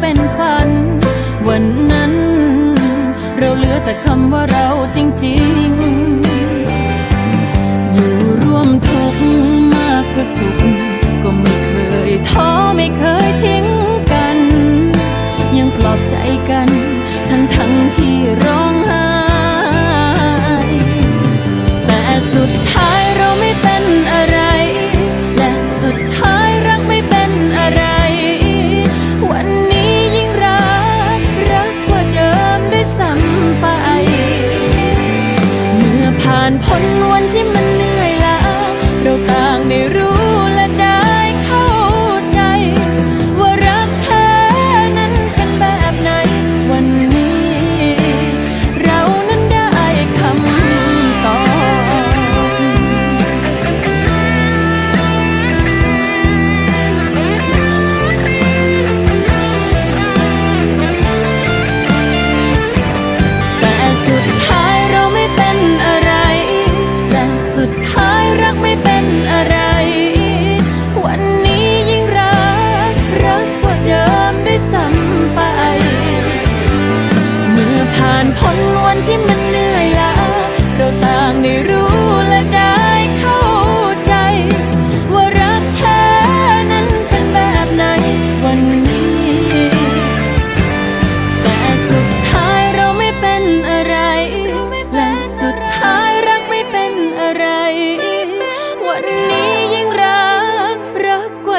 เป็นฝัน วันนั้น เราเหลือแต่คำว่าเราจริง ๆ อยู่ร่วมทุกข์มากกว่าสุข ก็ไม่เคยท้อไม่เคยทิ้งกัน ยังปลอบใจกัน ทั้งทั้งที่ร้อ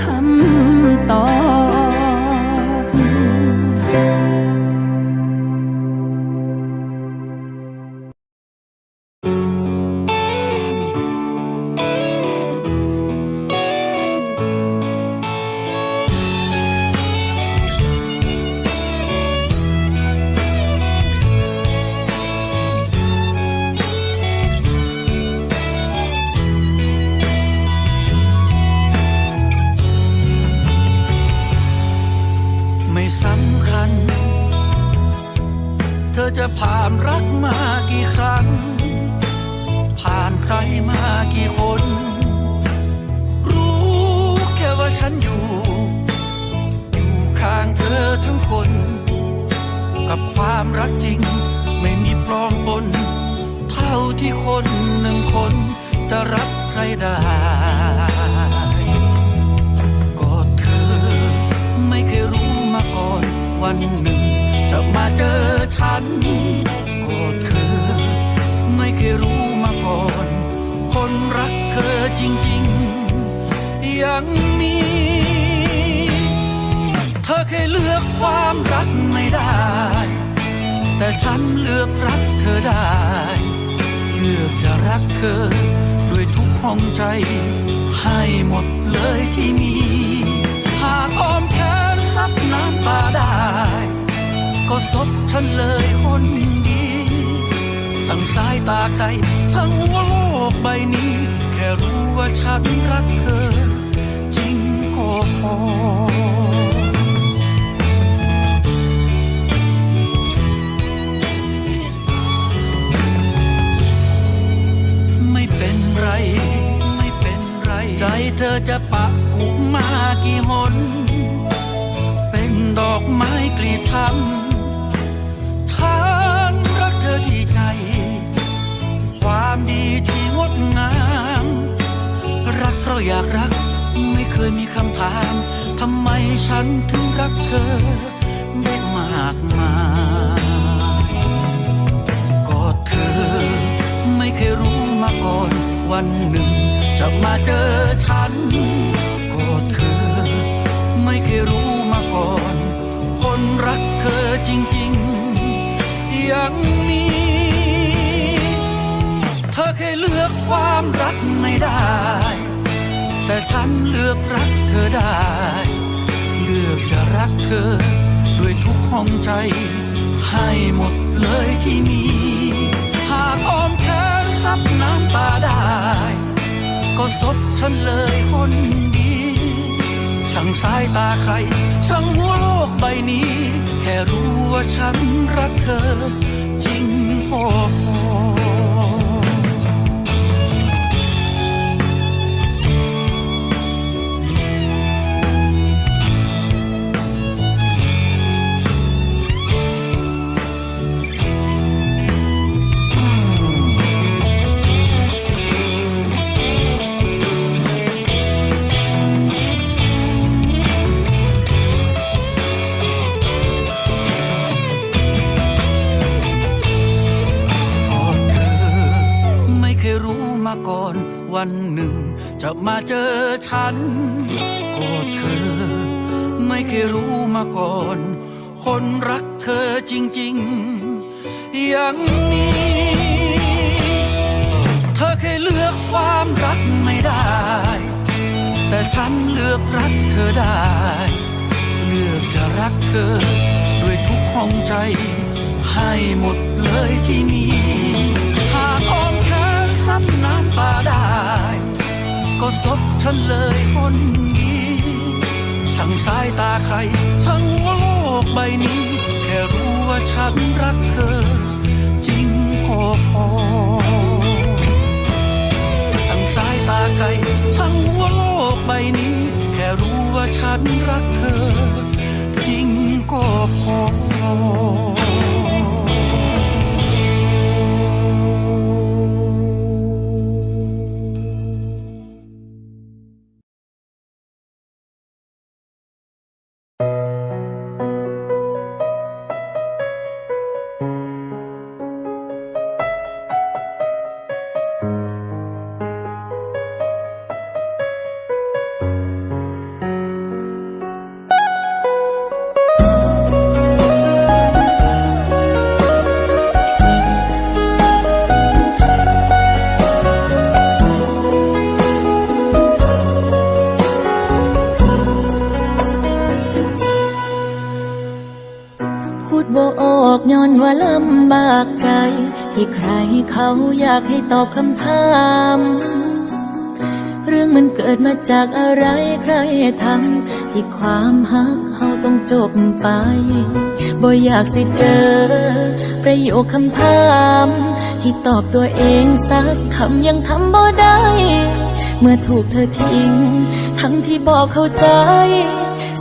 คำตอบ เธอจะผ่านรักมากี่ครั้ง ผ่านใครมากี่คน รู้แค่ว่าฉันอยู่ อยู่ข้างเธอทั้งคน กับความรักจริงไม่มีปลอมปน เท่าที่คนหนึ่งคนจะรักใครได้ วันหนึ่ง จะมาเจอฉันก็เธอ ไม่เคยรู้มาก่อน คนรักเธอจริงๆยังมีเธอเคยเลือกความรักไม่ได้ แต่ฉันเลือกรักเธอได้ เลือกจะรักเธอด้วยทุกห้องใจ ให้หมดเลยที่มีหากอ้อม น้ำตาได้ ก็สบฉันเลยคนดีทั้งสายตาใครทั้งหัวโลกใบนี้ แค่รู้ว่าฉันรักเธอ จริงก็พอไม่เป็นไรไม่เป็นไรใจเธอจะปะผุมากี่หน ดอกไม้กลีบทำฉันรักเธอที่ใจ ความดีที่งดงาม รักเพราะอยากรัก ไม่เคยมีคำถามทำไมฉันถึงรักเธอได้มากมายกอดเธอ ไม่เคยรู้มาก่อนวันหนึ่ง จะมาเจอฉันกอดเธอ ไม่เคยรู้ เธอจริงๆยังมีเธอเคยเลือกความรักไม่ได้ แต่ฉันเลือกรักเธอได้ เลือกจะรักเธอ ด้วยทุกห้องใจ ให้หมดเลยที่มีหากอ้อมแขนซับน้ำตาได้ ก็ซบฉันเลยคนดีช่างสายตาใครช่างหัวโล กใบนี้ แค่รู้ว่าฉันรักเธอ จริงพอ มาเจอฉันกอดเธอ ไม่เคยรู้มาก่อน คนรักเธอจริงๆยังมีเธอเคยเลือกความรักไม่ได้ แต่ฉันเลือกรักเธอได้ เลือกจะรักเธอ ด้วยทุกห้องใจ ให้หมดเลยที่นี่หากอ้อมแขนซับน้ำตาได้ ก็ซบฉันเลยคนดีช่างสายตาใครช่างว่าโลกใบนี้ แค่รู้ว่าฉันรักเธอ จริงก็พอช่างสายตาใครช่างหัวโลกใบนี้ แค่รู้ว่าฉันรักเธอ จริงก็พอ พูดบ่ออกย้อนว่าลำบากใจ ที่ใครเขาอยากให้ตอบคำถาม เรื่องมันเกิดมาจากอะไรใครทำที่ความฮักเขาต้องจบไปบ่อยากสิเจอ ประโยคคำถาม ที่ตอบตัวเองสักคำยังทำบ่ได้ เมื่อถูกเธอทิ้ง ทั้งที่บอกเข้าใจ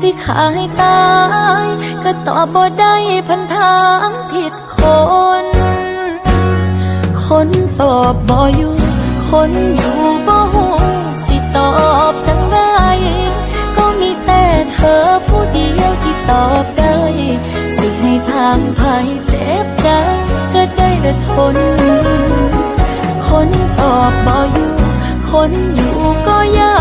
สิขาให้ตาย ก็ตอบบ่ได้พันถามผิดคน คนตอบบ่อยู่ คนอยู่บ่หูสิตอบจังไร ก็มีแต่เธอผู้เดียวที่ตอบได้ สิให้ทางภัยเจ็บใจก็ได้แต่ทน คนตอบบ่อยู่ คนอยู่ก็ยังต้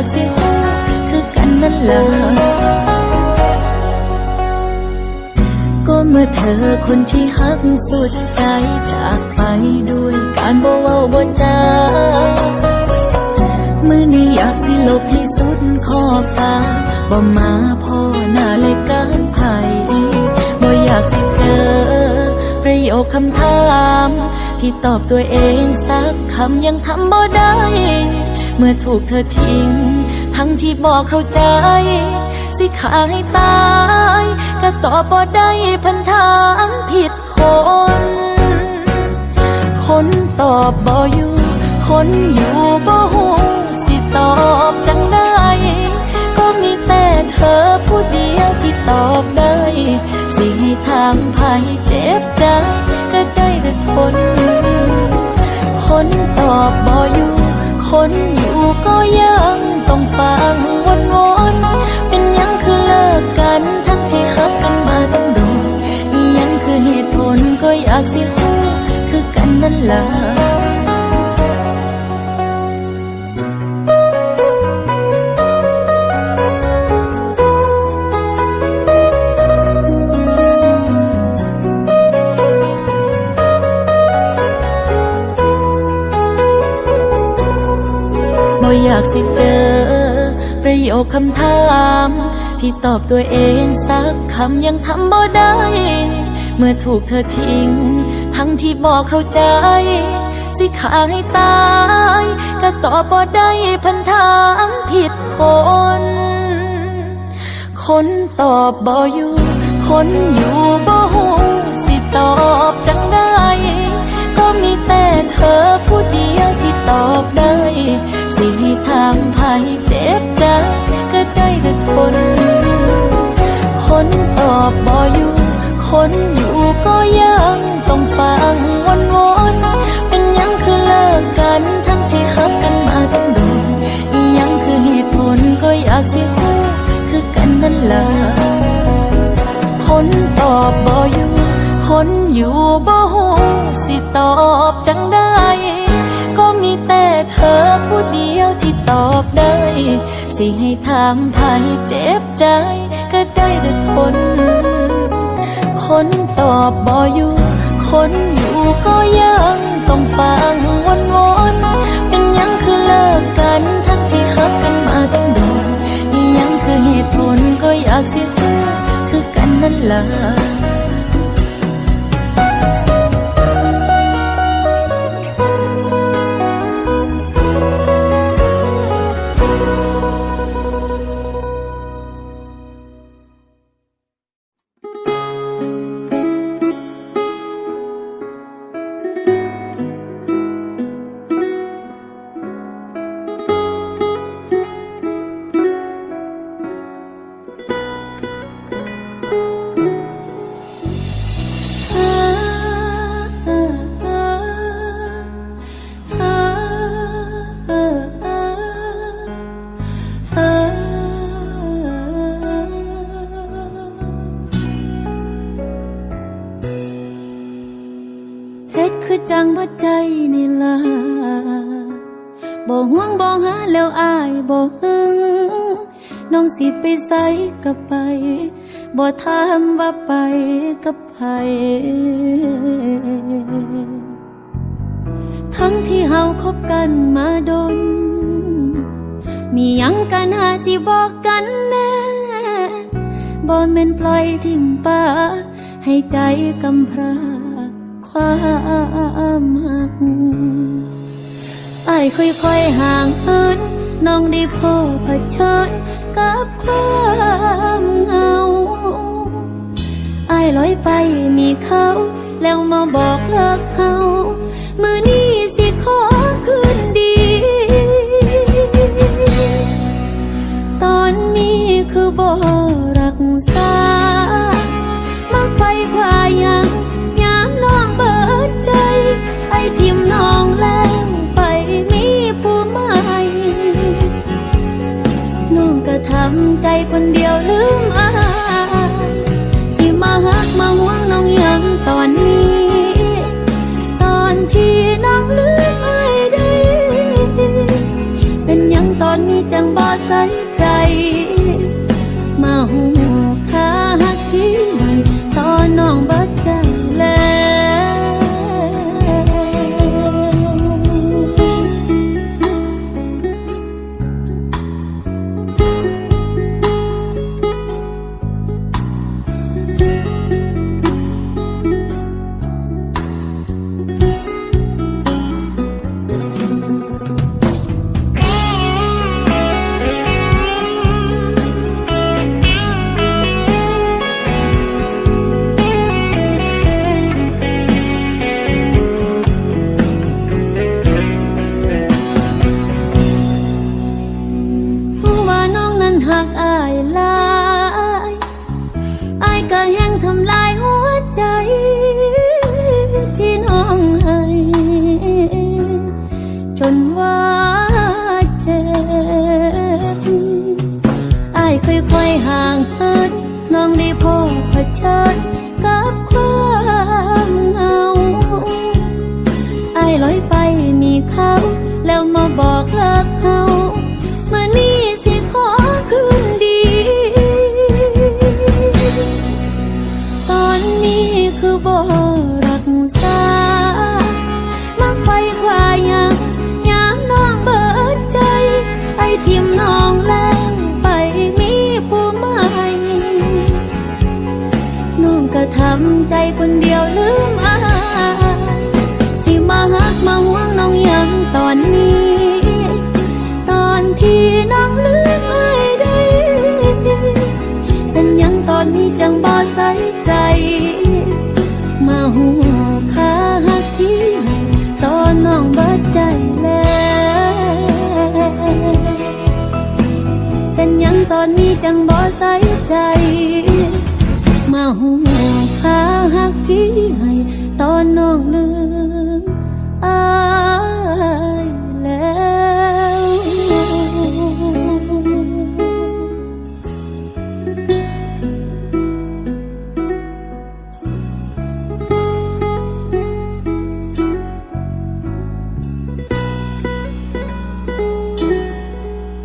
ากสิฮู้คือกันนั่นแหละก็เมื่อเธอคนที่หักสุดใจจากไปด้วยการบ่เว้าบ่จามื่อนี้อยากสิลบให้สุดขอบตาบ่มาพ่อหน้าเลยการไผ่บ่อยากสิเจอ ประโยคคำถาม ที่ตอบตัวเองสักคำยังทำบ่ได้ เมื่อถูกเธอทิ้ง ทั้งที่บอกเข้าใจ สิขาให้ตายก็ตอบบ่ได้พันถามผิดคน คนตอบบ่อยู่ คนอยู่บ่หูสิตอบจังได้ก็มีแต่เธอผู้เดียวที่ตอบได้ สิให้ทางภัยเจ็บใจก็ได้แต่ทน คนตอบบ่อยู่ คนอยู่ก็ยังต้องฟังวนวนๆเป็นยังคือเลิกกันทั้งที่ฮักกันมาตั้งโดนอีหยังคือเหตุผลก็อยากสิหูคือกันนั่นล่ะ คำถามที่ตอบตัวเองสักคำยังทำบ่ได้ เมื่อถูกเธอทิ้ง ทั้งที่บอกเข้าใจ สิขาให้ตาย ก็ตอบบ่ได้พันถามผิดคน คนตอบบ่อยู่ คนอยู่บ่หูสิตอบจังได้ก็มีแต่เธอผู้เดียวที่ตอบได้ สิให้ทางภัยเจ็บใจ ก็ทน คนตอบบ่อยู่ คนอยู่ก็ยังต้องฟังวนวนๆเป็น สิให้ถามภัยเจ็บใจ ก็ได้แต่ทน คนตอบบ่อยู่ คนอยู่ก็ยังต้องฟังวนวนๆเป็นยังคือเลิกกันทั้งที่ฮักกันมาตั้งโดนยังคือเหตุผลก็อยากสิรู้คือกันนั่นล่ะ น้องสิไปไสก็ไป บ่ถามว่าไปกับไผทั้งที่เฮาคบกันมาดน มียังกันหาสิบอกกันแน่บ่แม่นปล่อยทิ้งป่าให้ใจกำพร้าความหักอายค่อยๆห่างเหิน น้องได้พบเผชิญกับความเหงาอายลอยไปมีเขา แล้วมาบอกเลิกเขา อนนี้จังบ่ใส่ใจ มาหูข้าหักที่ให้ตอนน้อง